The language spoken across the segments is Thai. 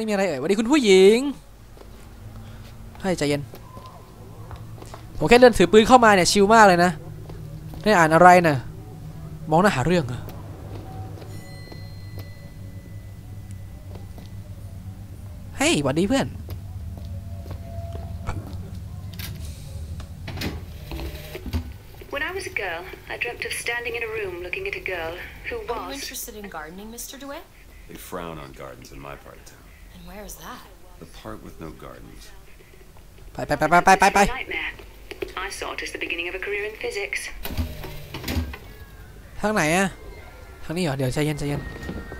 อนห้องนี้มีอะไรเอ่ยสวัสดีคุณผู้หญิงให้ใจเย็นผมแค่เดินถือปืนเข้ามาเนี่ยชิลมากเลยนะได้อ่านอะไรน่ะมองหน้าหาเรื่องเหรอะเฮ้ยสวัสดีเพื่อน When I was a girl, I dreamt of standing in a room looking at a girl who Are you was. interested in gardening, Mr. DeWitt? They frown on gardens in my part of town. And where is that? The part with no gardens. ไปไปไปไปไปไปไป a nightmare. I saw it as the beginning of a career in physics. ทางไหนอะทางนี้เหรอ เดี๋ยวใจเย็นใจเย็น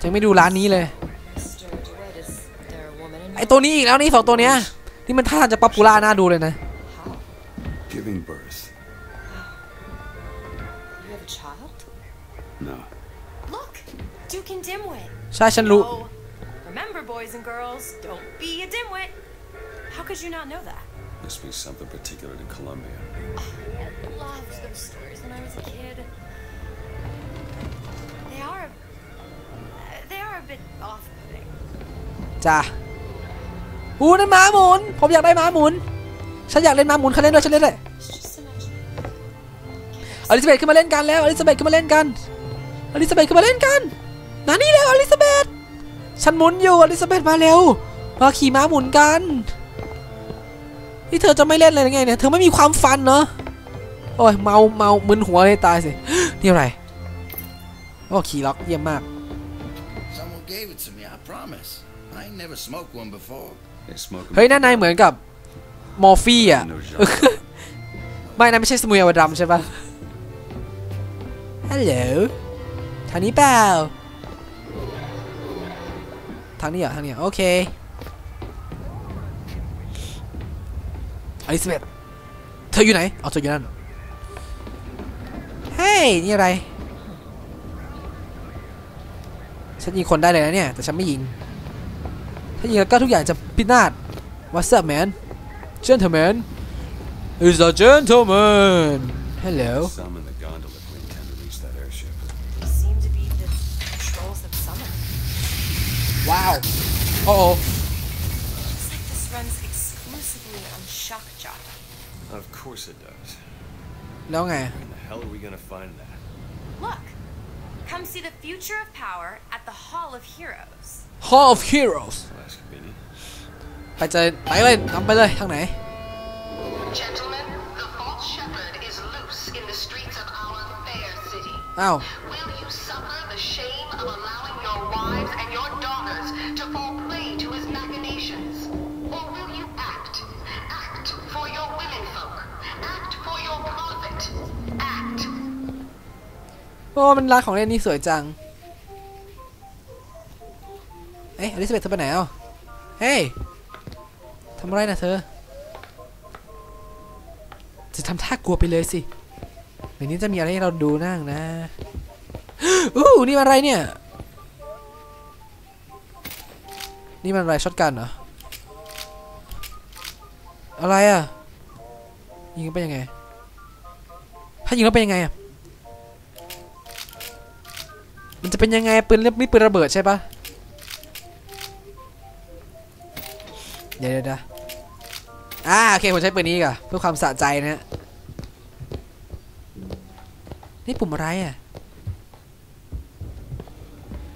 ยังไม่ดูร้านนี้เลย Mr. DeWitt, is there a woman in ไอตัวนี้อีกแล้วนี่สองตัวเนี้ย นี่มันท่าทางจะป๊อปปูล่าน่าดูเลยนะ How? Giving birth. You have a child? No. Look! Duke and Dimwit! ใช่ฉันรู้ No. Remember, boys and girls, don't be a dimwit! How could you not know that? Must be something particular to Columbia. I loved those stories when I was a kid. They are. They are a bit off putting. จ้าอูนั่นม้าหมุน ผมอยากได้ม้าหมุน ฉันอยากเล่นม้าหมุนเขาเล่นด้วยฉันเล่นด้วย It's just imaginary. อลิซาเบธขึ้นมาเล่นกันแล้ว อลิซาเบธขึ้นมาเล่นกัน อลิซาเบธขึ้นมาเล่นกันมานี่แล้วอลิซาเบธ ฉันหมุนอยู่อลิซาเบธมาเร็ว มาขี่ม้าหมุนกัน นี่เธอจะไม่เล่นเลยหรือไงเนี่ย เธอไม่มีความฟันเนาะโอ้ยเมาเมามึนหัวเลยตายสิ นี่อะไร โอ้ขี่ล็อกเยี่ยมมาก Someone gave it to me, I promise. I ain't never smoked one before. They smoke 'em เฮ้ยนั่นนายเหมือนกับมอร์ฟี่อะ No joke. ไม่นะไม่ใช่สมุยอวดำใช่ปะฮัลโหลทางนี้เปล่า ทางนี้เหรอทางนี้โอเคอลิซาเบธเธออยู่ไหนเอาเธออยู่นั่นเฮ้ยนี่อะไร ฉันยิงคนได้เลยนะเนี่ย แต่ฉันไม่ยิง ถ้ายิงก็ทุกอย่างจะพินาศ What's up man Gentleman Is a gentleman Hello Wow Uh-oh Looks like this runs exclusively on shock jock. Of course it does. แล้วไง Where in the hell are we gonna find that? Look! Come see the future of power at the Hall of Heroes. Hall of Heroes Well, that's convenient. ไปเจอไปเลยนำไปเลยทางไหน Gentlemen, the false shepherd is loose in the streets of our fair city. อ้าว อ้มันร้านของเล่นนี่สวยจัง เอ๊ะอลิซาเบธเธอไปไหนเอ้าเฮ้ยทำอะไรนะเธอ จะทำท่ากลัวไปเลยสิในนี้จะมีอะไรให้เราดูนั่งนะอู้นี่มันอะไรเนี่ย นี่มันอะไรช็อตกันเหรอ อะไรอะ ยิงแล้วเป็นยังไง ถ้ายิงแล้วเป็นยังไงอะ มันจะเป็นยังไงปืนเล่มนี่ปืนระเบิดใช่ปะเดี๋ยวเดี๋ยวเดี๋ยวอ่าโอเคผมใช้ปืนนี้ก่อนเพื่อความสะใจนะฮะนี่ปุ่มอะไรอะ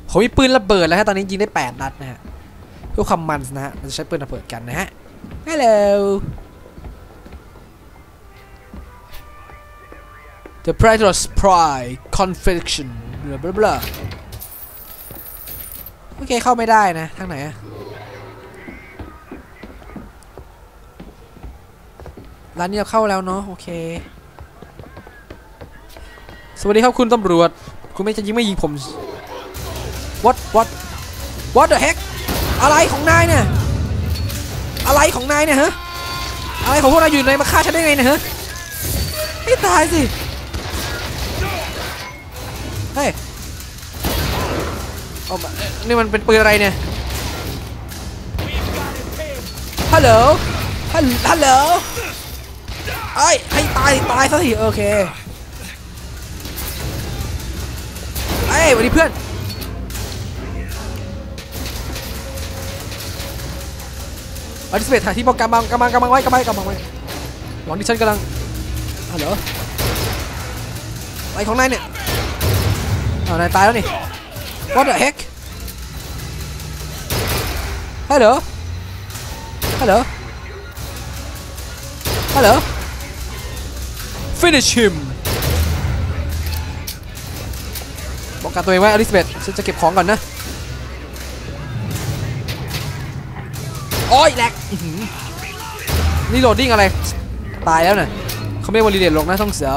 ผมมีปืนระเบิดแล้วฮะตอนนี้ยิงได้ 8 นัดนะฮะเพื่อความมันนะฮะเราจะใช้ปืนระเบิดกันนะฮะ Hello The Predator's Pride Confection บลาบลาบลาโอเคเข้าไม่ได้นะทางไหนอะร้านนี้เราเข้าแล้วเนาะโอเค สวัสดีครับคุณตำรวจ คุณไม่จะยิงไม่ยิงผม what what what the heck อะไรของนายเนี่ยอะไรของนายเนี่ยฮะอะไรของพวกนายอยู่ในมาฆ่าฉันได้ไงเนี่ยฮะให้ตายสิ เอามานี่มันเป็นปืนอะไรเนี่ยฮัลโหลฮัลโหลไอ้ให้ตายตายซะทีโอเคเอ้ยสวัสดีเพื่อนอลิซาเบธถ่ายที่บอกกำบังกำบังกำบังไว้กำบังกำบังไว้หวังที่ฉันกำลังฮัลโหลอะไรของนายเนี่ยอ้านายตายแล้วนี่ what the heck ฮัลโหลฮัลโหลฮัลโหล finish him บอกกันตัวเองไว้อลิซาเบธฉันจะเก็บของก่อนนะโอ้ยแหลกนี่โหลดดิ้งอะไร ตายแล้วน่ะเขาไม่ได้วอลีเดตลงนะท่องเสือ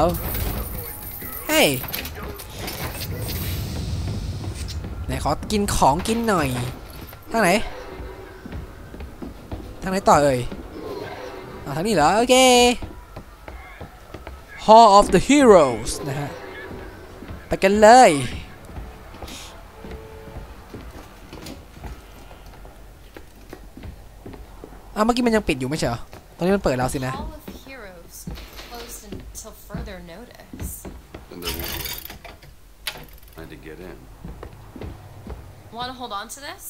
เฮ้ย ไหนขอกินของกินหน่อย ทางไหน ทางไหนต่อเอ่ยอาทางนี้เหรอ โอเค Hall of the Heroes นะฮะ ไปกันเลยอ้าวเมื่อกี้มันยังปิดอยู่ไม่ใช่เหรอ ตอนนี้มันเปิดแล้วสินะ Hall of Heroes closed until further notice. And there won't be. Trying to get in. Want to hold on to this?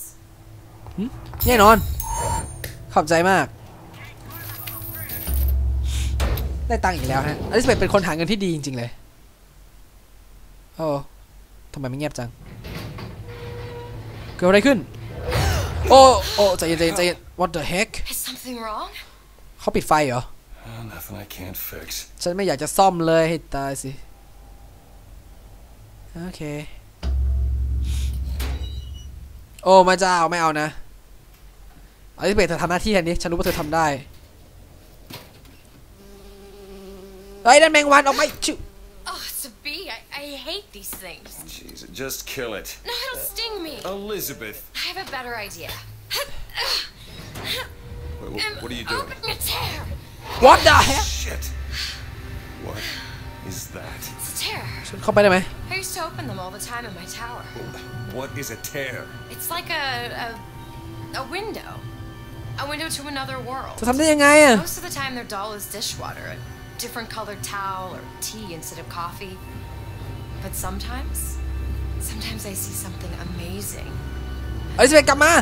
แน่นอน ขอบใจมาก ได้ตังค์อีกแล้วฮะอลิซาเบธเป็นคนหาเงินที่ดีจริง ๆ เลย โอ้ทำไมไม่เงียบจัง เกิดอะไรขึ้น โอ้โอ้ใจเย็นใจเย็นใจเย็น what the heck Is something wrong? เขาปิดไฟเหรอ Oh, nothing I can't fix. ฉันไม่อยากจะซ่อมเลยให้ตายสิ โอเคโอ้มาเจ้าไม่เอานะอลิซาเบธเธอทำหน้าที่แทนนี้ฉันรู้ว่าเธอทำได้เฮ้ยนั่นแมงวันออกไปชิว Oh, it's a bee. I, I hate these things. Jeez, just kill it. No, it'll sting me. Elizabeth! I have a better idea. Wait, wh- I'm what are you doing? opening a tear. what the heck Shit! What is that? It's a tear. ฉันเข้าไปได้ไหม I used to open them all the time in my tower. What is a tear? It's like a a, a window. A window to another world. จะทำได้ยังไงอะ Most of the time, their doll is dishwater, a different colored towel, or tea instead of coffee. But sometimes, sometimes I see something amazing. อลิซาเบธกลับมา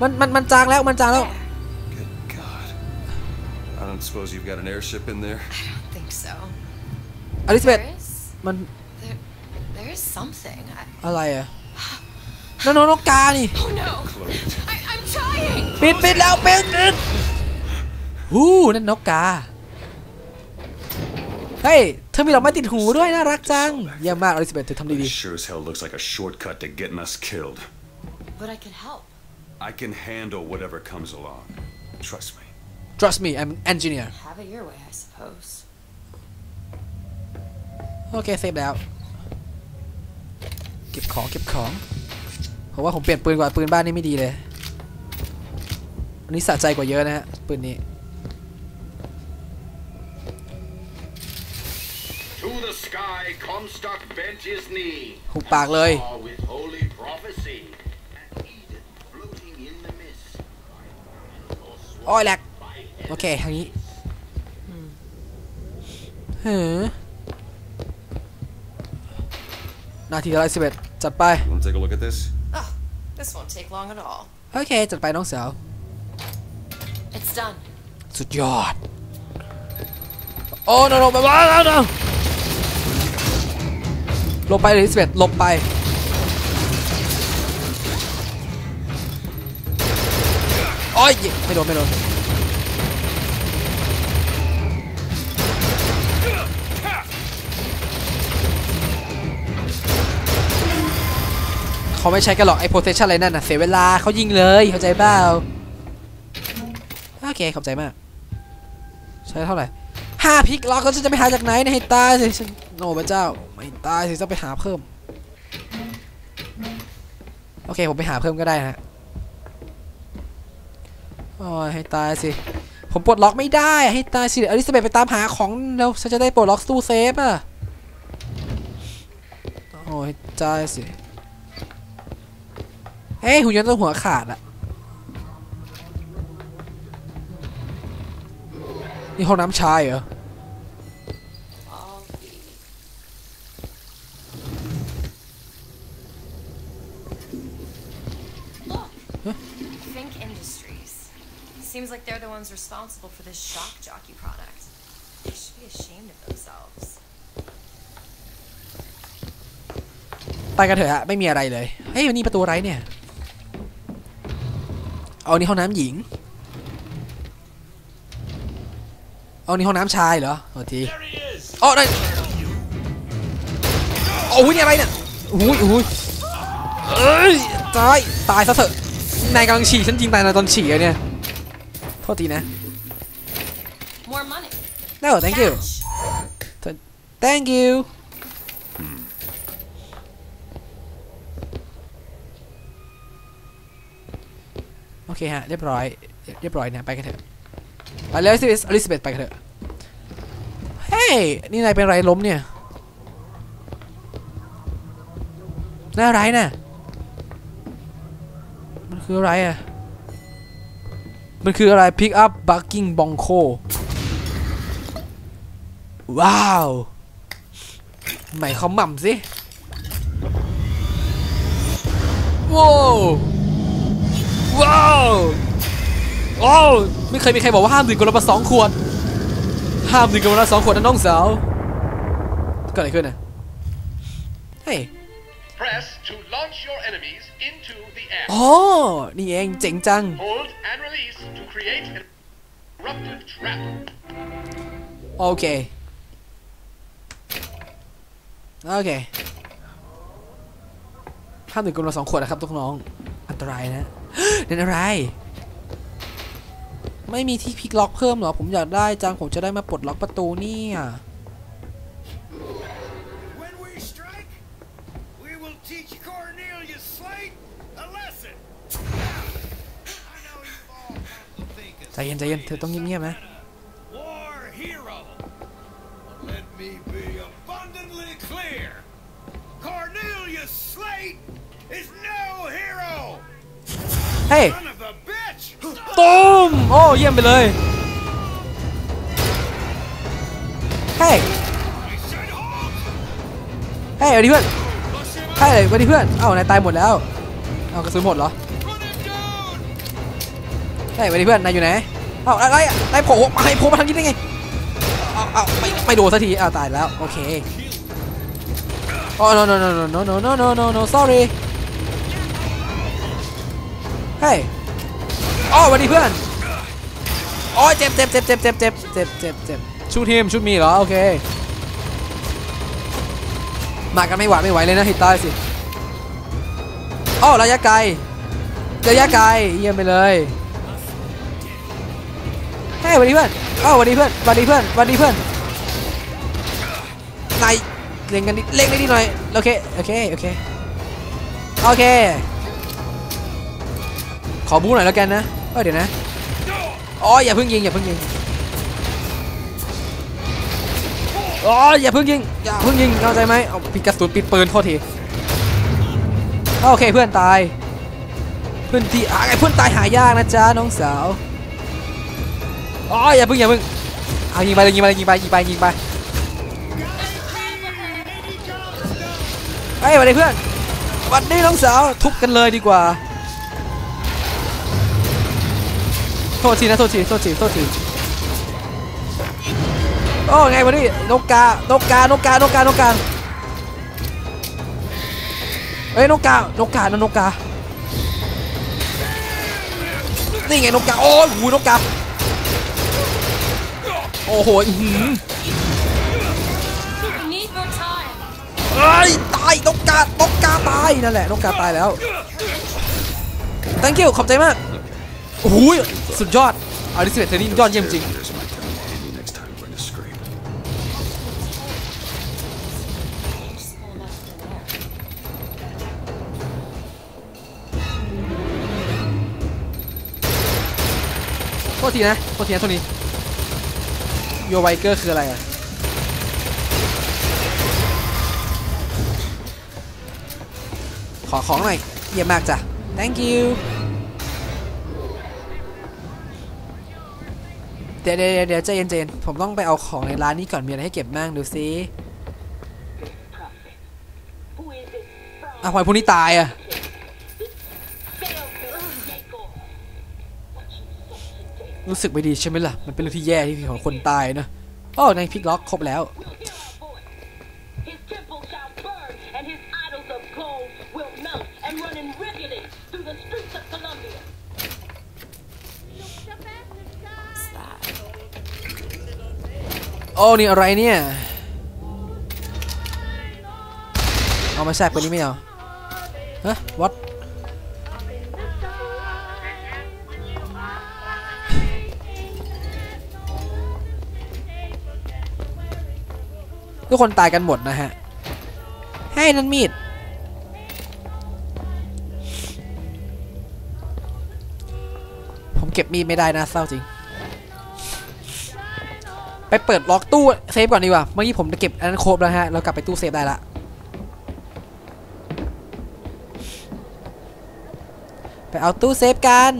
มันมันมันจางแล้วมันจางแล้ว There. Good God. I don't suppose you've got an airship in there? I don't think so. อลิซาเบธ There is. มัน There, there is something. I, อะไรอะนั่นนกกานี่ oh no! Close it. I, I'm trying. ปิดปิดแล้วปิดปิดหูนั่นนกกาเฮ้ยเธอมีดอกไม้ติดหูด้วยน่ารักจังเยี่ยมมากอลิซาเบธเธอทำดี This sure as hell looks like a shortcut to getting us killed. But I can help. I can handle whatever comes along. Trust me. ๆ trust me I'm an engineer Have it your way, I suppose. โอเคเซฟแล้ว เก็บของเก็บของผมว่าผมเปลี่ยนปืนกว่าปืนบ้านนี่ไม่ดีเลยอันนี้สะใจกว่าเยอะนะฮะปืนนี้ To the sky, Comstock bent his knee. หุบปากเลย Saw with holy prophecy. And Eden floating in the mist. โอ้ยแหลกโอเคทางนี้เฮ้อ นาทีละร้อยสิบเอ็ดจัดไป You want to take a look at this? Oh, this won't take long at all. โอเค จัดไปน้องสาว It's done. สุดยอด โอ้โนโนไปว้าวแล้วนะลบไปเลยสิบเอ็ดลบไป โอ้ย ไม่โดน ไม่โดน เขาไม่ใช้กันหรอกไอ้ protection อะไรนั่นน่ะเสียเวลาเขายิงเลยเข้าใจเปล่าโอเคขอบใจมาก ใช้เท่าไหร่ห้าพิกล็อกแล้วฉันจะไปหาจากไหนเนยให้ตายสิฉันโอ้พระเจ้าไม่ตายสิจะไปหาเพิ่ม โอเคผมไปหาเพิ่มก็ได้ฮะโอ้ยให้ตายสิผมปลดล็อกไม่ได้ให้ตายสิอลิซาเบธไปตามหาของแล้วฉันจะได้ปลดล็อกตู้เซฟอะโอ้ยตายสิ เฮ้ยหุ่นยนต์ตัวหัวขาดอะนี่ห้องน้ำชายเหรอ I'll be. Look. Fink Industries. Seems like they're the ones responsible for this shock jockey product. They should be ashamed of themselves. ไปกันเถอะฮะไม่มีอะไรเลย เฮ้ยวันนี้ประตูอะไรเนี่ย เอานี่ห้องน้ำหญิง เอานี่ห้องน้ำชายเหรอโทษทีอ๋อได้โอ้ยนี่อะไรเนี่ยโอ้ยโอ้ยเอ้ยตายตายซะเถอะนายกำลังฉี่ฉันจริงตายในตอนฉี่อะเนี่ยโทษทีนะ More money. no thank you Cash. thank you โอ ฮะ เรียบร้อย เรียบร้อยนะ ไปกันเถอะไปเลยสิอลิซาเบธไปกันเถอะ เฮ้ย นี่นายเป็นไรล้มเนี่ย น่าอะไรน่ะ มันคืออะไรอะ มันคืออะไร pick up bucking bonko ว้าวไหมเขาหม่ำสิ ว้าว ว้าวว้าวไม่เคยมีใครบอกว่าห้ามดื่มกันละมาสองขวด ห้ามดื่มกันละสองขวดนะน้องสาวเกิดอะไรขึ้นนะเฮ้ย Press to launch your enemies into the air. อ๋อนี่เองเจ๋งจัง Hold and release to create an eruptive trap. โอเค โอเคห้ามดื่มกันละสองขวดนะครับทุกน้อง อันตรายนะ นั่นอะไร ไม่มีที่พลิกล็อกเพิ่มเหรอ ผมอยากได้จังผมจะได้มาปลดล็อกประตูเนี่ย When we strike, we will teach Cornelius Slate a lesson. I know you've all come to think of ใจเย็นใจเย็นเธอต้องเงียบๆนะ เฮ้ยตูมโอ้เยี่ยมไปเลยเฮ้ยเฮ้ยสวัดีเพื่อนเฮ้ยสวัดีเพื่อนเอ้านายตายหมดแล้วเอากระสุนหมดเหรอเฮ้ยสวัดีเพื่อนนายอยู่ไหนเอ้าอะไรอะนายโผล่มาให้โผล่มาทางนี้ได้ไงเอาเอาไม่ไม่โดนสักทีเอ้าตายแล้วโอเคโอ้ no no no no no no no no no sorry เฮ้ยอ๋อสวัสดีเพื่อนโอ้ยเจ็บเจ็บเจ็บเจ็บเจ็บเจ็บเจ็บเจ็บเจ็บชุดทีมชุดมีเหรอ โอเค มากันไม่หวาดไม่ไหวเลยนะให้ตายสิอ๋อระยะไกลระยะไกลเยี่ยมไปเลยเฮ้ยสวัสดีเพื่อนอ้าวสวัสดีเพื่อนสวัสดีเพื่อนสวัสดีเพื่อนนายเล่นกันนิดเล่นได้นิดหน่อย โอเค โอเค โอเค โอเค ขอบู๊หน่อยแล้วกันนะเออเดี๋ยวนะอ๋ออย่าเพิ่งยิงอย่าเพิ่งยิงอ๋ออย่าเพิ่งยิงอย่าเพิ่งยิงเข้าใจไหมเอาปิดกระสุนปิดปืนโทษทีโอเคเพื่อนตายเพื่อนที่อ่าไงเพื่อนตายหายากนะจ๊ะน้องสาวอ๋ออย่าเพิ่งอย่าเพิ่งเอายิงไปเลยยิงไปเลยยิงไปยิงไปยิงไปเฮ้ยสวัสดีเพื่อนสวัสดีน้องสาวทุบกันเลยดีกว่า ทษทีนะโทษทีโทษทีโทษทีโอ้ไงวะนี่นกกานกกานกกานกกานกกาเฮ้ยนกกานกกานะนกกานี่ไงนกกาโอ้ยหูนกกาโอ้โหอื้อหือ We need more time. เอ้ยตายนกกานกกาตายนั่นแหละนกกาตายแล้ว thank you ขอบใจมาก โอ้โหสุดยอดอลิซาเบธเธอนี่ยอดเยี่ยมจริงโทษทีนะโทษทีนะโทษทีโยไวเกอร์คืออะไรอะขอของหน่อยเยี่ยมมากจ้ะ thank you เดี๋ยวเดี๋ยวเดี๋ยวใจเย็นใจเย็นผมต้องไปเอาของในร้านนี้ก่อนมีอะไรให้เก็บบ้างดูซิอ้าวทำไมพวกนี้ตายอะรู้สึกไม่ดีใช่ไหมล่ะ มันเป็นเรื่องที่แย่ที่ของคนตายนะ โอ้ในพลิกล็อกครบแล้ว โอ้นี่อะไรเนี่ย เอามาแทรกไปนี้ไม่เอาฮะ what ทุกคนตายกันหมดนะฮะ ให้นั่นมีด ผมเก็บมีดไม่ได้นะเศร้าจริง ไปเปิดล็อกตู้เซฟก่อนดีกว่า เมื่อกี้ผมจะเก็บอันนั้นครบแล้วฮะ เรากลับไปตู้เซฟได้ละ ไปเอาตู้เซฟกัน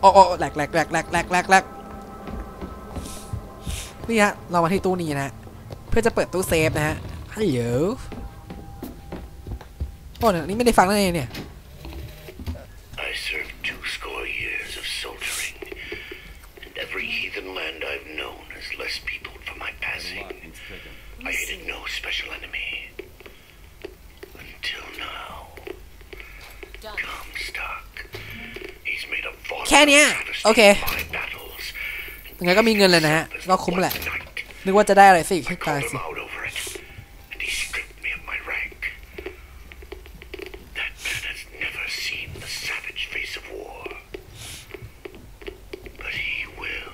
โอ้โอ้แหลกแหลกแหลกแหลกแหลกแหลกแหลกนี่ฮะ เรามาที่ตู้นี้นะ เพื่อจะเปิดตู้เซฟนะฮะฮัลโหลโอ้เนี่ยนี่ไม่ได้ฟังนั่นเองเนี่ย ค่เนี้ยโอเคยังไงก็มีเงินเลยนะฮะ ก็คุ้มแหละ นึกว่าจะได้อะไรสิ I ให้ตายสิ him out over it, and he stripped me of my rank. That man has never seen the savage face of war. But he will.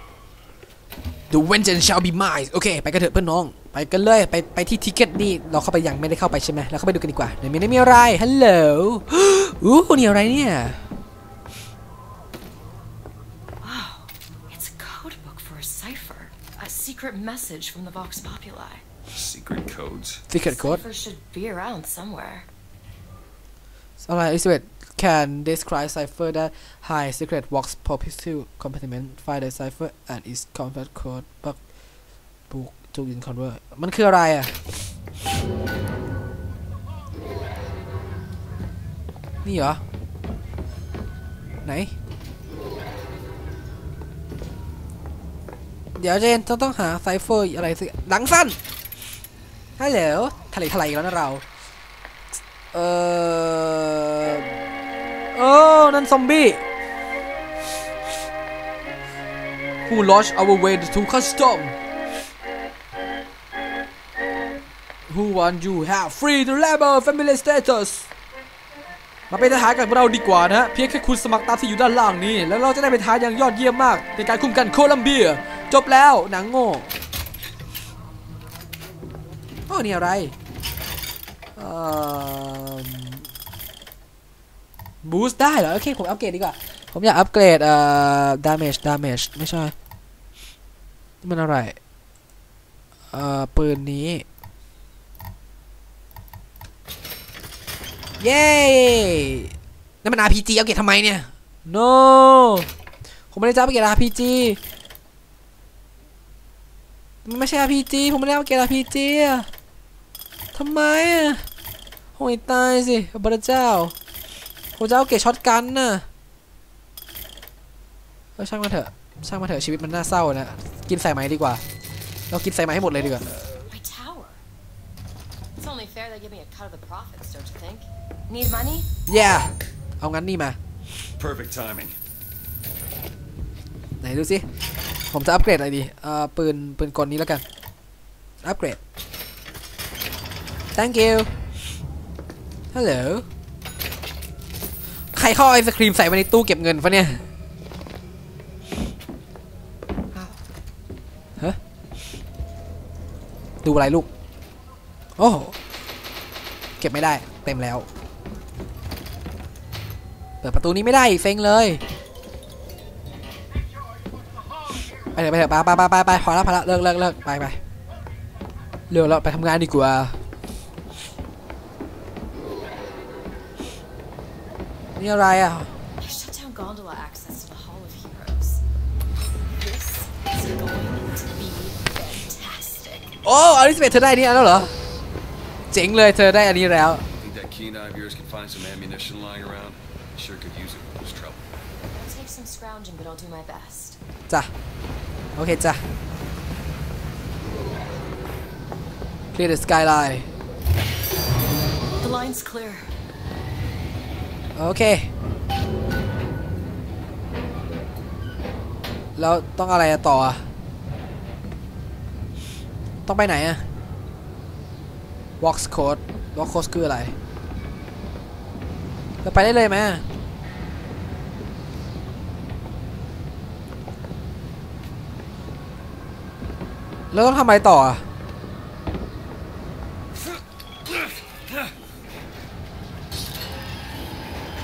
The vengeance shall be mine โอเค ไปกันเถอะเพื่อนน้อง ไปกันเลย ไปไปที่ทิเก็ตนี่ เราเข้าไปยังไม่ได้เข้าไปใช่ไหมเราเข้าไปดูกันดีกว่าในมีไม่มีอะไร ฮัลโหล อู้นี่อะไรเนี่ย secret message from the Vox Populi. Secret codes. Secret code Cipher should be around somewhere. Alright, Elizabeth can describe cipher that high secret box popule compartment find the cipher and its combat code book book to in convert มันคืออะไรอ่ะ นี่เหรอ ไหน เดี๋ยวเจนจะต้องหาไซเฟอร์อะไรสิหลังสั้นฮัลโหลทะเลทลายแล้วนะเรา เออโอ้นั่นซอมบี้ Who lost our way to custom Who want you have free to labor family status มาเป็นทหารกับเราดีกว่านะ เพียงแค่คุณสมัครตามที่อยู่ด้านล่างนี้ แล้วเราจะได้เป็นทหารอย่างยอดเยี่ยมมาก ในการคุ้มกันโคลัมเบีย จบแล้วหนังโง่โอ้นี่อะไรบูสต์ได้เหรอ โอเค ผมอัปเกรดดีกว่า ผมอยากอัปเกรดเอ่อ damage damage ไม่ใช่ มันอะไร เอ่อ ปืนนี้ เย้นั่นมัน RPG อัปเกรดทำไมเนี่ย no ผมไม่ได้จะอัปเกรด RPG มันไม่ใช่ RPG ผมไม่ได้อัปเกรด RPG อะทำไมอะโหยตายสิพระเจ้าผมจะเอาเกรดช็อตกันน่ะเออช่างมันเถอะช่างมันเถอะชีวิตมันน่าเศร้านะกินใส่ไหมดีกว่า เรากินใส่ไหมให้หมดเลยดีกว่า My tower. It's only fair they give me a cut of the profits, don't you think? Need money? yeah เอางั้นนี่มา Perfect timing. ไหนดูสิ ผมจะอัปเกรดอะไรดีเอ่อปืนปืนกลนี้แล้วกัน อัปเกรด thank you hello ใครเข้าไอศครีมใส่ไว้ในตู้เก็บเงินปะเนี่ยฮะดูอะไรลูก โอ้โหเก็บไม่ได้ เต็มแล้ว เปิดประตูนี้ไม่ได้เซ็งเลย เถอะไปเถอะไปไปไปไปไปพอแล้วพอแล้วเลิกเลิกเลิกไปไปเร็วแล้วไปทำงานดีกว่านี่อะไรอะ They shut down gondola access to the Hall of Heroes. This is going to be fantastic. โอ้อลิซาเบธเธอได้อันนี่แล้วเหรอ เจ๋งเลยเธอได้อันนี้แล้ว Think that keen eye of yours can find some ammunition lying around? He sure could use it with his trouble. It'll take some scrounging, but I'll do my best. จ้ะ โอเคจ้ะ clear the skyline The line's clear. โอเค แล้วต้องอะไรต่ออะต้องไปไหนอะ box code box code คืออะไร เราไปได้เลยไหม แล้วต้องทำอะไรต่ออะ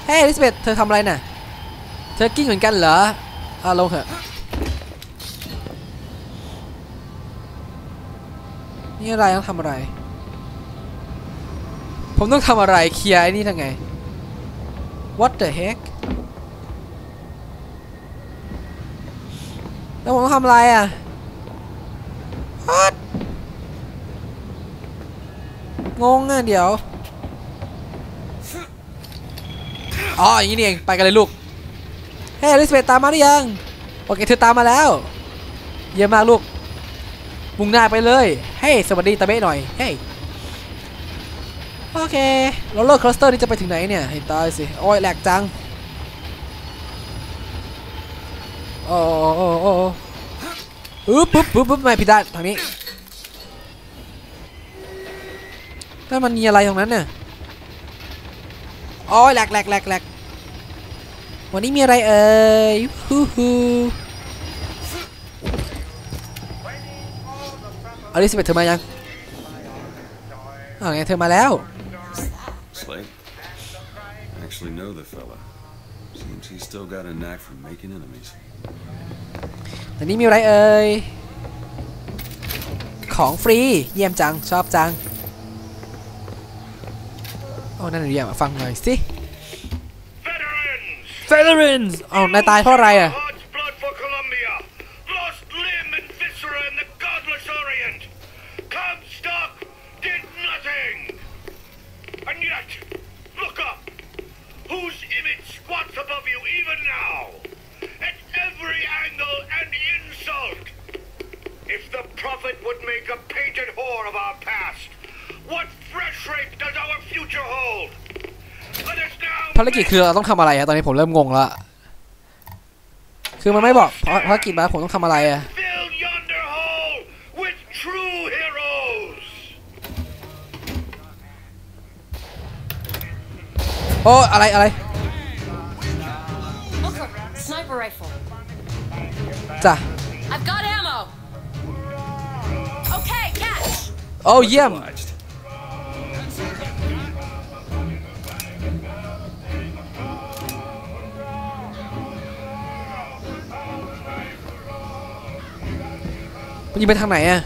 เฮ้ยลิซาเบธเธอทำอะไรน่ะ เธอกิ้งเหมือนกันเหรออ่าลงเถอะนี่อะไรต้องทำอะไร ผมต้องทำอะไรเคลียร์ไอ้นี่ทางไง What the heck แล้วผมต้องทำอะไรอะ งงอะเดี๋ยว อ๋ออย่างนี้นี่เอง ไปกันเลยลูก เฮ้ยอลิซาเบธตามมาหรือยัง โอเคเธอตามมาแล้ว เยี่ยมมากลูก มุ่งหน้าไปเลย เฮ้ยสวัสดีตาเบ้หน่อย เฮ้ย โอเคโรลเลอร์คลัสเตอร์นี่จะไปถึงไหนเนี่ยให้ตายสิ โอ้ยแหลกจัง โอ้โอ้โอ้ โอ้อุ๊บปุ๊บปุ๊บปุ๊บไม่ผิดด้านทางนี้ถ้ามันมีอะไรตรงนั้นเนี่ยโอ้ยแหลกแหลกแหลกแหลกวันนี้มีอะไรเอ่ยฮู้ฮู้อลิซเบธเธอมายังอ้าวไงเธอมาแล้ว Slade? I actually know the fella. Seems he's still got a knack for making enemies. แต่นี้มีอะไรเอ่ย ของฟรี เยี่ยมจัง ชอบจัง โอ้ นั่นเยี่ยมอะฟังหน่อยสิ Veterans อ้าวนายตายเพราะอะไรอะ Heart's blood for Columbia. Lost limb and viscera in the godless Orient. Comstock did nothing. And yet, look up. Whose image squats above you even now? At every angle and insult. If the prophet would make a painted whore of our past, what fresh rape does our future hold? Let us now ภาร กิจคือเราต้องทำอะไรอะตอนนี้ผมเริ่มงงแล้วคือมันไม่บอกภาภารกิจมาผมต้องทำอะไรอะ fill yonder hole with true heroes. โอ้อะไรอะไร Look, sniper rifle. จ้ะ I've got ammo. Okay, catch. โอ้เยี่ยม ยิงไปทางไหนอะ